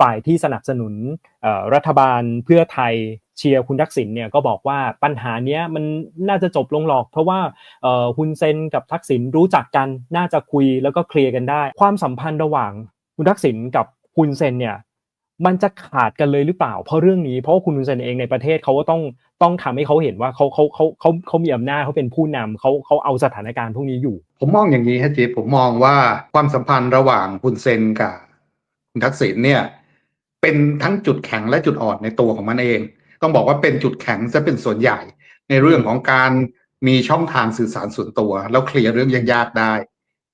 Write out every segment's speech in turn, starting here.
ฝ่ายที่สนับสนุนรัฐบาลเพื่อไทยเชียร์คุณทักษิณเนี่ยก็บอกว่าปัญหาเนี้ยมันน่าจะจบลงหรอก เพราะว่าเอ่อฮุนเซนกับทักษิณรู้จักกันน่าจะคุยแล้วก็เคลียร์กันได้ ความสัมพันธ์ระหว่างคุณทักษิณกับฮุนเซนเนี่ยมันจะขาดกันเลยหรือเปล่า เพราะเรื่องนี้เพราะว่าคุณเซนเองในประเทศเขาก็ต้องต้องทำให้เขาเห็นว่าเขาเขาเขาเขาเขามีอำนาจเขาเป็นผู้นำเขาเขาเอาสถานการณ์พวกนี้อยู่ ผมมองอย่างนี้ฮะจีผมมองว่าความสัมพันธ์ระหว่างคุณเซนกับคุณทักษิณเนี่ย เป็นทั้งจุดแข็งและจุดอ่อนในตัวของมันเอง ต้องบอกว่าเป็นจุดแข็งจะเป็นส่วนใหญ่ ในเรื่องของการมีช่องทางสื่อสารส่วนตัว แล้วเคลียร์เรื่องยากๆได้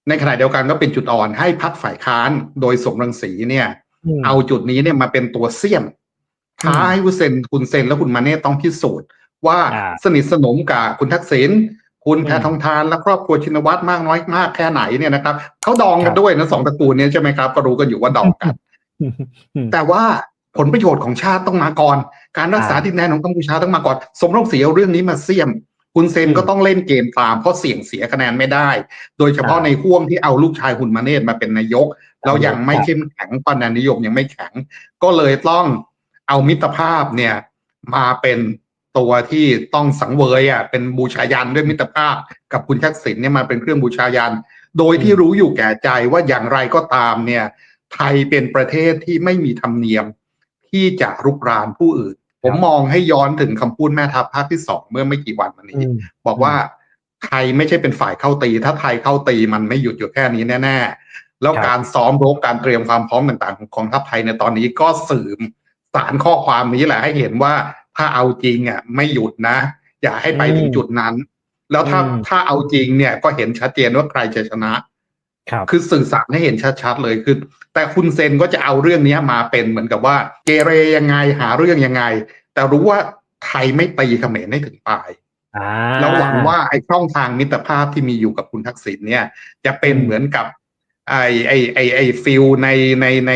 ในขณะเดียวกันก็เป็นจุดอ่อนให้พักฝ่ายค้านโดยสมรังสีเนี่ยอืมเอาจุดนี้เนี่ยมาเป็นตัวเสี่ยมท้าให้คุณเซนคุณเซนและคุณมาเน่ต้องพิสูจน์ว่าอ่าสนิทสนมกับคุณทักษิณคุณอืมแพทองทานและครอบครัวชินวัตรมากน้อยมากแค่ไหนเนี่ยนะครับเขาดองครักับนด้วยนะสองตระกูลเนี้ใช่ไหมครับก็รู้กันอยู่ว่าดองกันอืม แต่ว่าผลประโยชน์ของชาติต้องมาก่อน การรักษาอ่าดินแดนของกัมพูชาต้องมาก่อน สมรังสีเอาเรื่องนี้มาเสี่ยมคุณเซนอืมก็ต้องเล่นเกมตามเพราะเสี่ยงเสียคะแนนไม่ได้ โดยเฉพาะอ่าในห่วงที่เอาลูกชายหุ่นมาเนตรมาเป็นนายก เรายังไม่ครับเข้มแข็งปานนิยมยังไม่แข็ง ก็เลยต้องเอามิตรภาพเนี่ย มาเป็นตัวที่ต้องสังเวยอะเป็นบูชายันด้วยมิตรภาพ กับคุณทักษิณเนี่ยมาเป็นเครื่องบูชายัน โดยที่รู้อยู่แก่ใจว่าอย่างไรก็ตามเนี่ย ไทยเป็นประเทศที่ไม่มีธรรมเนียมที่จะรุกรานผู้อื่น ผมมองให้ย้อนถึงคำพูดแม่ทัพภาคที่สองเมื่อไม่กี่วันมานี้อืมบอกว่าไทยไม่ใช่เป็นฝ่ายเข้าตี ถ้าไทยเข้าตีมันไม่หยุดอยู่แค่นี้แน่ๆ แล้วครับการซ้อมรบการเตรียมความพร้อมต่างๆ ของกองทัพไทยในตอนนี้ก็สื่อสารข้อความนี้แหละให้เห็นว่าถ้าเอาจริงอะไม่หยุดนะ อย่าให้ไปถึงจุดนั้น แล้วถ้าอืมถ้าเอาจริงเนี่ยก็เห็นชัดเจนว่าใครจะชนะ ครับคือสื่อสารให้เห็นชัดๆเลยคือ แต่คุณเซนก็จะเอาเรื่องนี้มาเป็นเหมือนกับว่า เกเรยังไงหาเรื่องยังไง แต่รู้ว่าไทยไม่ตีเขมรให้ถึงปลายอ่าแล้วหวังว่าไอ้ช่องทางมิตรภาพที่มีอยู่กับคุณทักษิณเนี่ย จะเป็นอืมเหมือนกับ ไอ้ไอ้ไอ้ไอ้ฟิลในในใน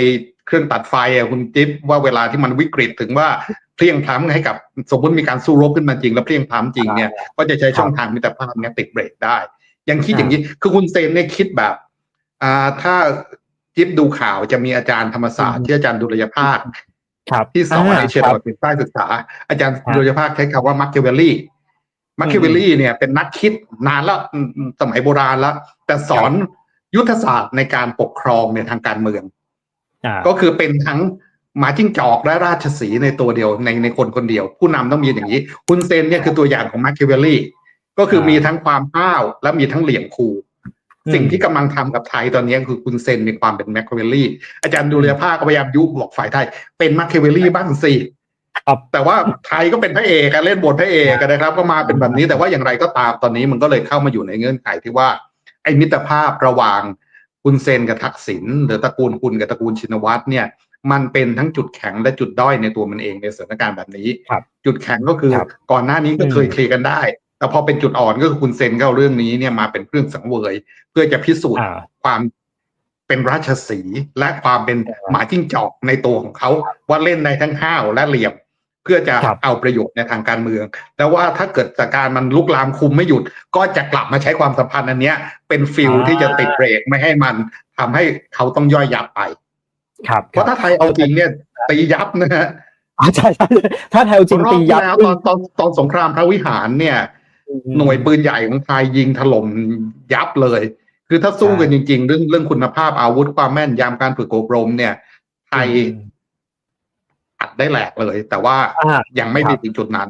เครื่องตัดไฟอะคุณจิ๊บว่าเวลาที่มันวิกฤตถึงว่าเพลียงพล้ำให้กับสมมติมีการสู้รบขึ้นมาจริง แล้วเพลียงพล้ำจริงเนี่ยก็จะใช้ช่องทางมิตรภาพเนี่ยติดเบรกได้ ยังคิดอย่างนี้คือคุณเซนเนี่ยคิดแบบ อ่าถ้าจิ๊บดูข่าวจะมีอาจารย์ธรรมศาสตร์ที่อาจารย์ดุลยภาคครับที่สอนในเชียร์คตรัลอดปีใต้ศึกษา อาจารย์ครับดุลยภาคใช้คำว่ามัคเคเวลลี่มัคเคเวลลี่เนี่ยเป็นนักคิดนานแล้วอืมอืมสมัยโบราณแล้ว แต่สอนยุทธศาสตร์ในการปกครองในทางการเมืองอ่าก็คือเป็นทั้งหมาจิ้งจอกและราชสีห์ในตัวเดียวในในคนคนเดียว ผู้นำต้องมีอย่างนี้คุณเซนเนี่ยคือตัวอย่างของมา c เคเวลลี่ก็คือมีทั้งความห้าวและมีทั้งเหลี่ยมคูอืม สิ่งที่กำลังทำกับไทยตอนนี้คือคุณเซนมีความเป็นแมคเคเวลลี่อาจารย์ดูเรียภาคก็พยายามยุบอกฝ่ายไทย เป็นมา c เคเวลลี่บ้างสิครับแต่ว่าไทยก็เป็นพระเอกอะเล่นบทพระเอกอะนะครับ ก็มาเป็นแบบนี้แต่ว่าอย่างไรก็ตามตอนนี้มันก็เลยเข้ามาอยู่ในเงื่อนไขที่ว่า ไอ้มิตรภาพระหว่างคุณเซนกับทักษิณหรือตระกูลคุณกับตระกูลชินวัตรเนี่ย มันเป็นทั้งจุดแข็งและจุดด้อยในตัวมันเองในสถานการณ์แบบนี้ครับจุดแข็งก็คือครับก่อนหน้านี้ก็เคยอืมเคลียร์กันได้ แต่พอเป็นจุดอ่อนก็คือคุณเซนก็เอาเรื่องนี้เนี่ยมาเป็นเครื่องสังเวย เพื่อจะพิสูจน์อ่าความเป็นราชสีห์และความเป็นอ่าหมาจิ้งจอกในตัวของเขาว่าเล่นได้ทั้งห้าวและเหลี่ยม เพื่อจะครับเอาประโยชน์ในทางการเมือง แล้วว่าถ้าเกิดสถานการณ์มันลุกลามคุมไม่หยุด ก็จะกลับมาใช้ความสัมพันธ์อันเนี้ย เป็นฟิลอ่าที่จะติดเบรกไม่ให้มันทำให้เขาต้องย่อยยับไป ครับ เพราะถ้าไทยเอาจริงเนี่ยตียับนะฮะอ่าใช่ใช่ถ้าแถวจริงรอบตีที่ยับแล้วตอนตอนตอนสงครามพระวิหารเนี่ยอืม หน่วยปืนใหญ่ของไทยยิงถล่มยับเลย คือถ้าสู้กันจริง ๆ เรื่องเรื่องคุณภาพอาวุธความแม่นยำการฝึกอบรมเนี่ย ไทยอืมอัดได้แหลกเลย แต่ว่าอ่ายังไม่ครัมีบถึงจุดนั้น